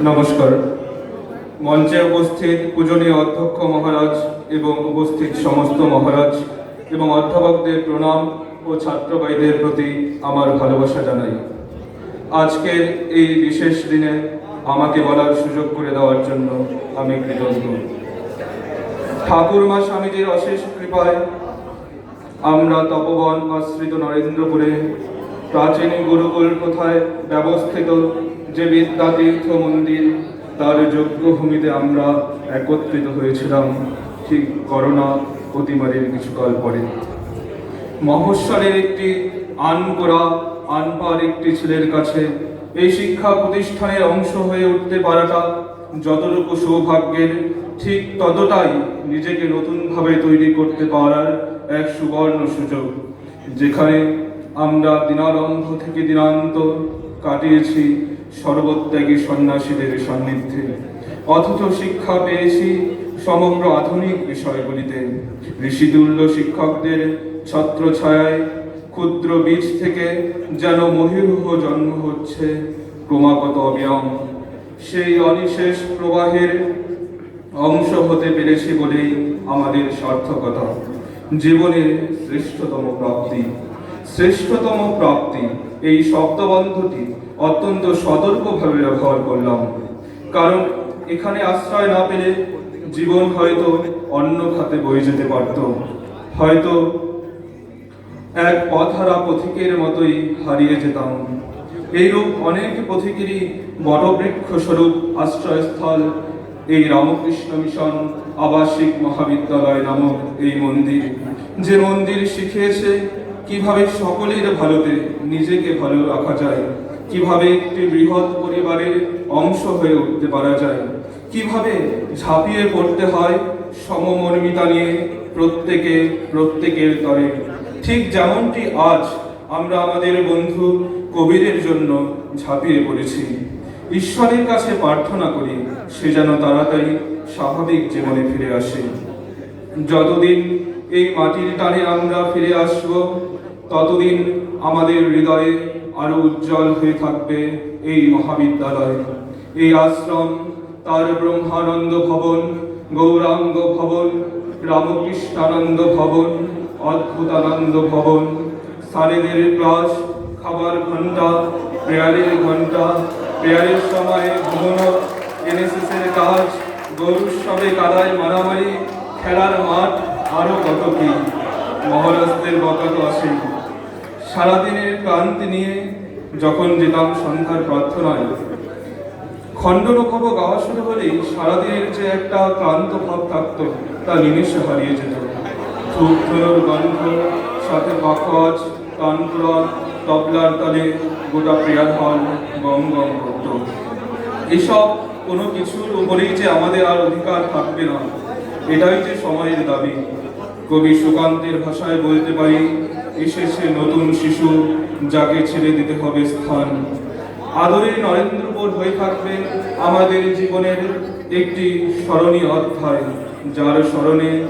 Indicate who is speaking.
Speaker 1: নমস্কার। মঞ্চে উপস্থিত পূজনীয় অধ্যক্ষ মহারাজ এবং উপস্থিত সমস্ত মহারাজ এবং অধ্যাপকদের প্রণাম ও ছাত্রবাইদের প্রতি আমার ভালোবাসা জানাই। আজকের এই বিশেষ দিনে আমাকে বলার সুযোগ করে দেওয়ার জন্য আমি কৃতজ্ঞ। ঠাকুরমা স্বামীজির অশেষ কৃপায় আমরা তপবন আশ্রিত নরেন্দ্রপুরে প্রাচীন গুরুকুল প্রথায় ব্যবস্থিত? যে বিদ্যাতীর্থ মন্দির, তার যোগ্য ভূমিতে আমরা একত্রিত হয়েছিলাম। ঠিক করোনা অতিমারির কিছুকাল পরে। মহস্বরের একটি আনকোরা আনপার একটি ছেলের কাছে এই শিক্ষা প্রতিষ্ঠানের অংশ হয়ে উঠতে পারাটা যতটুকু সৌভাগ্যের, ঠিক ততটাই নিজেকে নতুনভাবে তৈরি করতে পারার এক সুবর্ণ সুযোগ, যেখানে আমরা দিনারম্ভ থেকে দিনান্ত কাটিয়েছি সর্বত্যাগী সন্ন্যাসীদের সান্নিধ্যে। অথচ শিক্ষা পেয়েছি সমগ্র আধুনিক বিষয়গুলিতে। ঋষিতুল্য শিক্ষকদের ছত্র ছত্রছায়ায় ক্ষুদ্র বীজ থেকে যেন মহিরুহ জন্ম হচ্ছে ক্রমাগত অবিরাম। সেই অনিশেষ প্রবাহের অংশ হতে পেরেছি বলেই আমাদের সার্থকতা। জীবনের শ্রেষ্ঠতম প্রাপ্তি। শ্রেষ্ঠতম প্রাপ্তি এই শব্দবন্ধটি অত্যন্ত সতর্কভাবে ব্যবহার করলাম। কারণ এখানে আশ্রয় না পেলে জীবন হয়তো অন্য খাতে বয়ে যেতে পারত। হয়তো এক পথহারা পথিকের মতোই হারিয়ে যেতাম। এইরূপ অনেক পথিকেরই বটবৃক্ষ স্বরূপ আশ্রয়স্থল এই রামকৃষ্ণ মিশন আবাসিক মহাবিদ্যালয় নামক এই মন্দির। যে মন্দির শিখিয়েছে কীভাবে সকলের ভালোতে নিজেকে ভালো রাখা যায়? কীভাবে একটি বৃহৎ পরিবারের অংশ হয়ে উঠতে পারা যায়? কীভাবে ঝাঁপিয়ে পড়তে হয় সমমর্মিতা নিয়ে প্রত্যেকে প্রত্যেকের তরে? ঠিক যেমনটি আজ আমরা আমাদের বন্ধু কবিরের জন্য ঝাঁপিয়ে পড়েছি। ঈশ্বরের কাছে প্রার্থনা করি, সে যেন তাড়াতাড়ি স্বাভাবিক জীবনে ফিরে আসে। যতদিন এই মাটির টানে আমরা ফিরে আসব। ততদিন আমাদের হৃদয়ে আরও উজ্জ্বল হয়ে থাকবে এই মহাবিদ্যালয়। এই আশ্রম, তার ব্রহ্মানন্দ ভবন, গৌরাঙ্গ ভবন, রামকৃষ্ণানন্দ ভবন, অদ্ভুতানন্দ ভবন, সারেদের ক্লাস, খাবার ঘণ্টা প্রেয়ারের ঘণ্টা প্রেয়ারের সময় ঘুমনো এনএসএস এর কাজ গৌরুৎসবে কাদায় মারামারি, খেলার মাঠ আরও কত কি? মহারাজদের বকাত আসে সারাদিনের ক্লান্তি নিয়ে যখন যেতাম সন্ধ্যার প্রার্থনায়। খণ্ডনকব গাওয়া শুরু হলেই সারাদিনের যে একটা ক্লান্ত ভাব থাকতো, তা নিমেষে হারিয়ে যেত। ধূপ ধুলোর গন্ধ, সাথে বাকওয়াজ কানপুরন তবলার তালে গোটা প্রেয়ার হল গম গম করত। এসব কোনো কিছুর উপরেই যে আমাদের আর অধিকার থাকবে না। এটাই যে সময়ের দাবি। কবি সুকান্তের ভাষায় বলতে পারি, এসেছে নতুন শিশু, যাকে ছেড়ে দিতে হবে স্থান। আদরের নরেন্দ্রপুর হয়ে থাকবে আমাদের জীবনের একটি স্মরণীয় অধ্যায়, যার স্মরণে